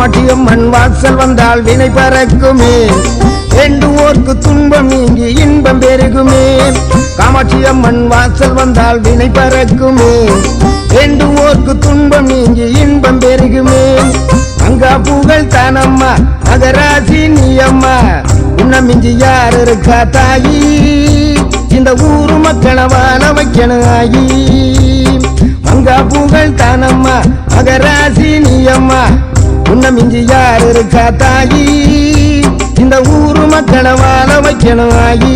காமாட்சியம் மண் வாசல் வந்தால் வினை பறக்குமே. ஓர்க்கு துன்பம் நீங்கி இன்பம் பெருகுமே. காமாட்சியம் மண் வாசல் வந்தால் வினை பறக்குமே. ரெண்டு ஓர்க்கு துன்பம் நீங்கி இன்பம் பெருகுமே. அங்கா புகழ் தானம்மா அகராசி நீ அம்மா உன்ன மிஞ்சி யார் இருக்கா தாயி? இந்த ஊரு மக்களை வாழ வைக்கணும் ஆகி அங்கா புகழ் தானம்மா அகராசி நீ அம்மா உன்ன மிஞ்சி யார் இருக்கா தாயி? இந்த ஊரு மக்களை வாழ வைக்கணும் ஆகி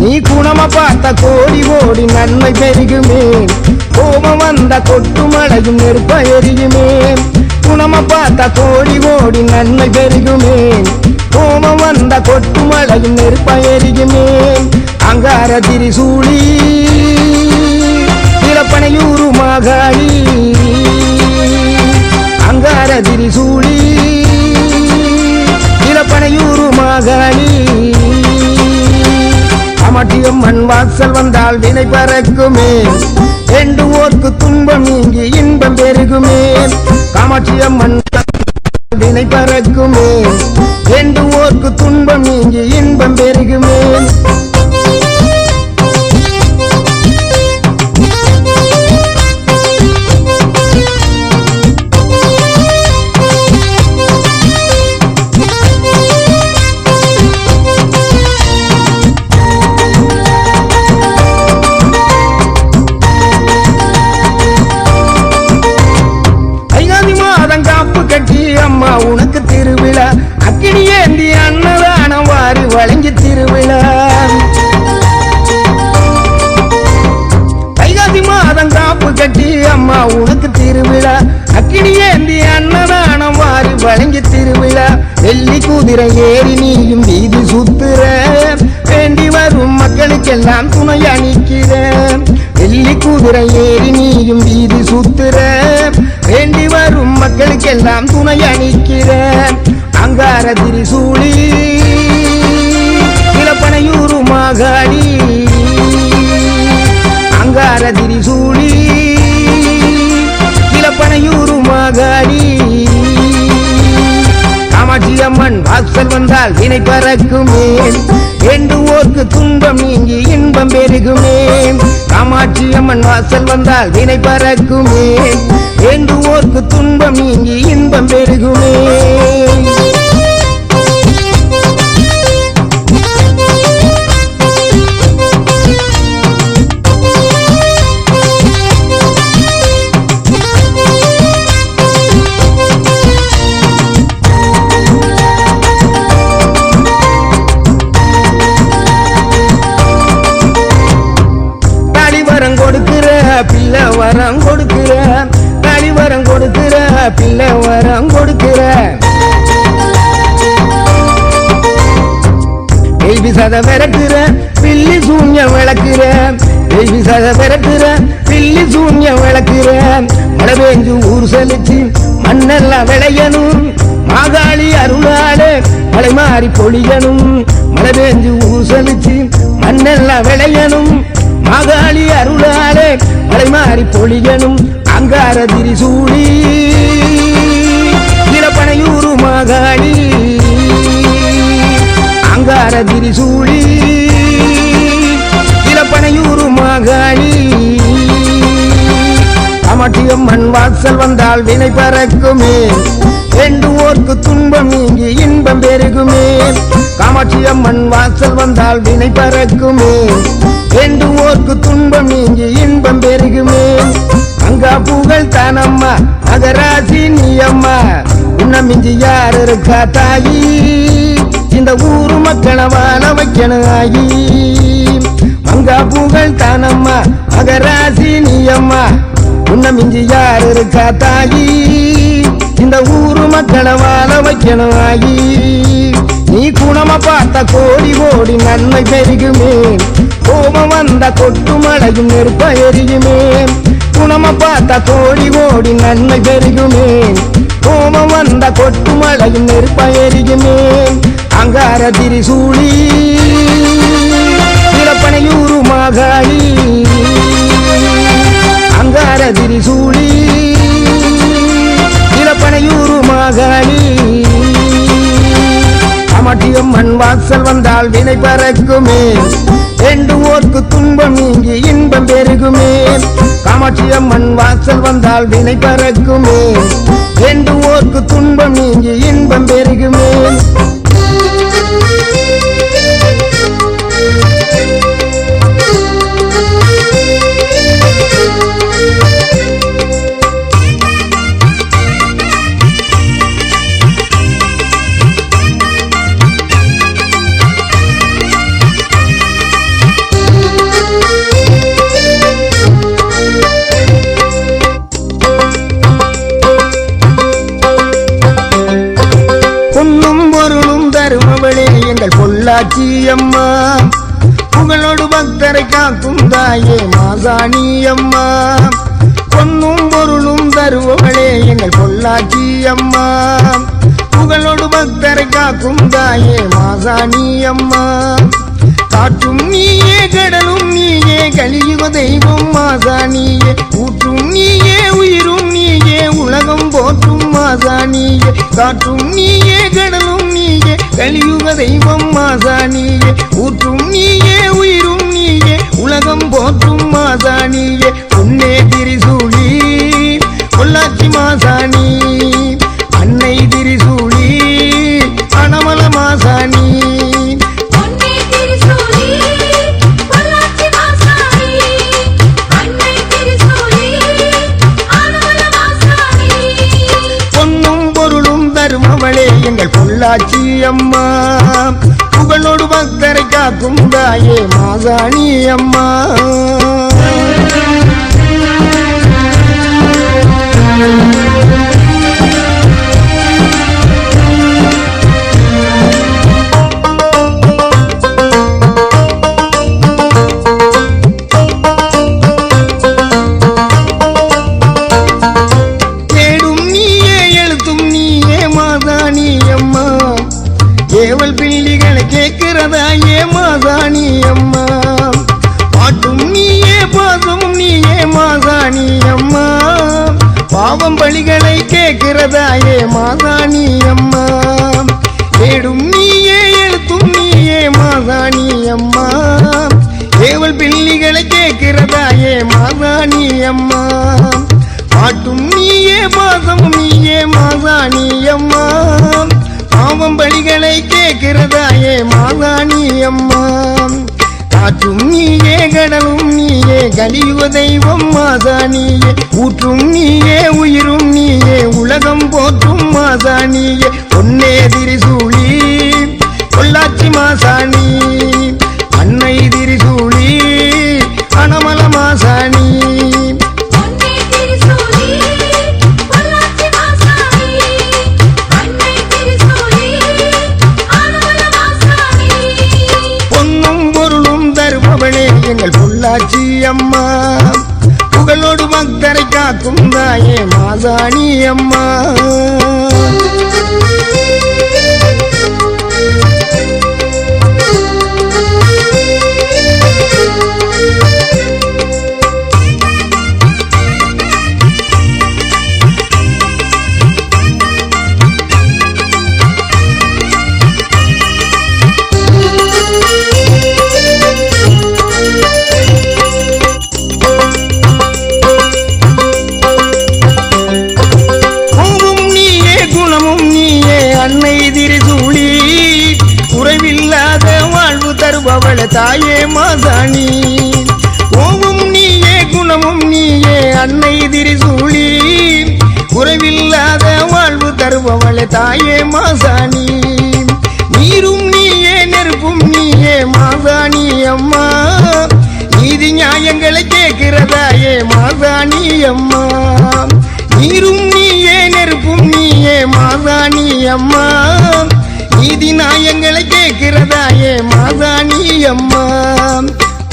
நீ குணமா பார்த்த கோடி ஓடி நன்மை பெருகுமே. கோபம் வந்த கொட்டு மழையும் நெருப்ப எரியுமே. குணமா பார்த்த கோடி ஓடி நன்மை பெருகுமே. கோபம் வந்த கொட்டு மழையும் நெருப்ப எரியுமே. அங்கார திரிசூழி இளப்பனையூரு மாகாளி அங்கார திரிசூழி இளப்பனையூரு மாகாணி. அமட்டியம் மண் வாசல் வந்தால் வினை பறக்குமே. ரெண்டு ஓர்க்கு துன்பம் நீங்கி இன்பம் பெருகுமே. காமாட்சியம் மண் வினை பறக்குமே. ரெண்டு ஓர்க்கு துன்பம் நீங்கி இன்பம் மாதம் காப்பு கட்டி அம்மா உனக்கு திருவிழா. அக்கினி ஏந்தி அன்னதானம் வாரி வழங்கி திருவிழா. வெள்ளி குதிரை ஏறி நீயும் வீதி சுத்துற. வேண்டி வரும் மக்களுக்கெல்லாம் துணை நிக்கிற வெள்ளி குதிரை ஏறி நீயும் வீதி சுத்துற. வேண்டி வரும் மக்களுக்கெல்லாம் துணை நிக்கிற அங்கார திரிசூழி இளப்பனையூரு மாகாளி அலங்கார திரிசூழி கிளப்பனையூரு மாகாளி காமாட்சி அம்மன் வாசல் வந்தால் வினை பறக்குமே. என்று ஓர்க்கு துன்பம் நீங்கி இன்பம் பெருகுமே. காமாட்சி அம்மன் வாசல் வந்தால் வினை பறக்குமே. என்று ஓர்க்கு துன்பம் நீங்கி இன்பம் பெருகுமே. பிள்ளை வரம் கொடுக்கிற. பேபி சத விரட்டுற பில்லி சூன்ய விளக்குற. பேபி சத விரட்டுற பில்லி சூன்ய விளக்குற. மழை பெஞ்சு ஊர் செலுத்தி மண்ணெல்லாம் விளையணும். மாகாளி அருளாலே மலை மாறி பொழியணும். மழை பெஞ்சு ஊர் செலுத்தி மண்ணெல்லாம் விளையணும். மகாளி அருளாலே மலை மாறி பொழியணும் அங்கார திரிசூடி இளப்பனையூரு மகாளி அங்கார திரிசூடி இளப்பனையூரு மகாளி காமாட்சியம் மண் வாசல் வந்தால் வினை பறக்குமே. ரெண்டு ஓர்க்கு துன்பம் இங்கு இன்பம் பெருகுமே. காமாட்சியம் மண் வாசல் வந்தால் வினை பறக்குமே. என்று ஓர்க்கு துன்பம் நீங்கி இன்பம் பெருகுமே. அங்கா புகழ் தானம்மா மகராசி நீ அம்மா உன்ன மிஞ்சி யார் இருக்கா தாயி? இந்த ஊரு மக்களவான வைக்கணும் ஆகி அங்கா புகழ் தானம்மா மகராசி நீ அம்மா உன்ன மிஞ்சி யார் இருக்கா தாயி? இந்த ஊரு மக்களவான வைக்கணும் ஆகி நீ குணமா பார்த்த கோடி கோடி நன்மை பெருகுமே. கோபம் வந்த கொட்டு மழையும் நெருப்ப எரியுமே குணமா பார்த்த கோடி கோடி நன்மை பெருகுமே. கோபம் வந்த கொட்டு மழையும் நெருப்ப எரியுமே அங்கார திரிசூழி சிறப்பனையூரு மாகாளி. அங்கார திரிசூழி சிறப்பனையூரு மாகாளி. மாகாளி காமாட்சியம்மன் வாசல் வந்தால் வினை பறக்குமே. ரெண்டு ஓர்க்கு துன்பம் நீங்கி இன்பம் பெருகுமே. காமாட்சியம்மன் வாசல் வந்தால் வினை பறக்குமே. ரெண்டு ஓர்க்கு துன்பம் நீங்கி இன்பம் பெருகுமே. எங்கள் அம்மா. புகழோடு பக்தரை காக்கும் தாயே மாசாணி அம்மா. பொன்னும் பொருளும் தருபவளே எங்கள் பொள்ளாச்சி அம்மா. புகழோடு பக்தரை காக்கும் தாயே மாசாணி அம்மா. காற்றும் நீயே கடலும் நீயே கலியுக தெய்வம் மாசாணியே. ஊற்றும் நீயே உயிரும் நீயே உலகம் போற்றும் மாசாணியே காற்றும் நீயே கடலும் நீயே கலியுக தெய்வம் மாசாணியே ஊற்றும் நீயே உயிரும் நீயே உலகம் போற்றும் மாசாணியே உன்னே திரிசூழி பொள்ளாச்சி மாசாணி அன்னை திரிசூழி அனமல மாசாணி பொன்னே பொள்ளாச்சி அம்மா புகழோடு பக்தரை காக்கும் தாயே மாசாணி அம்மா Thank you. பாவம் பலிகளை கேட்கிறதாயே ஏ அம்மா தேடும் நீயே எழுத்தும் நீயே மாசாணி அம்மா ஏவல் பிள்ளிகளை கேட்கிறதாயே ஏ அம்மா பாட்டும் நீயே பாசமும் நீயே மாசாணி அம்மா பாவம் பலிகளை கேட்கிறதாயே ஏ அம்மா ஆற்றும் நீயே கடலும் நீயே கலியுக தெய்வம் மாசாணியே ஊற்றும் நீயே உயிரும் நீயே உலகம் போற்றும் மாசாணியே பொன்னே திரிசூழி பொள்ளாச்சி மாசாணி காக்கும் தாயே மாதாணி அம்மா. தருபவள தாயே மாசாணி ஓவும் நீயே குணமும் நீயே அன்னை திரிசூழி குறைவில்லாத வாழ்வு தருபவள தாயே மாசாணி. நீரும் நீயே நெருப்பும் நீயே மாசாணி அம்மா. நீதி நியாயங்களை கேட்கிறதாயே மாசாணி அம்மா. நீரும் நீயே நெருப்பும் நீயே மாசாணி அம்மா. நீதி நாயங்களை கேட்கிறதாயே மாதா நீ அம்மா.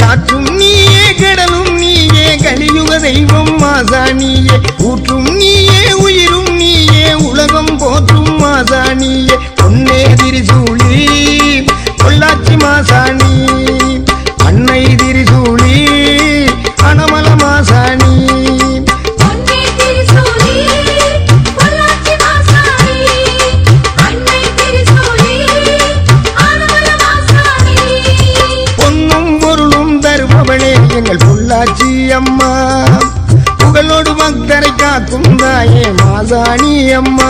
காற்றும் நீயே கடலும் நீயே கலியுக தெய்வம் மாதா நீயே ஊற்றும் நீயே உயிர் புகழோடு மாசாணி அம்மா.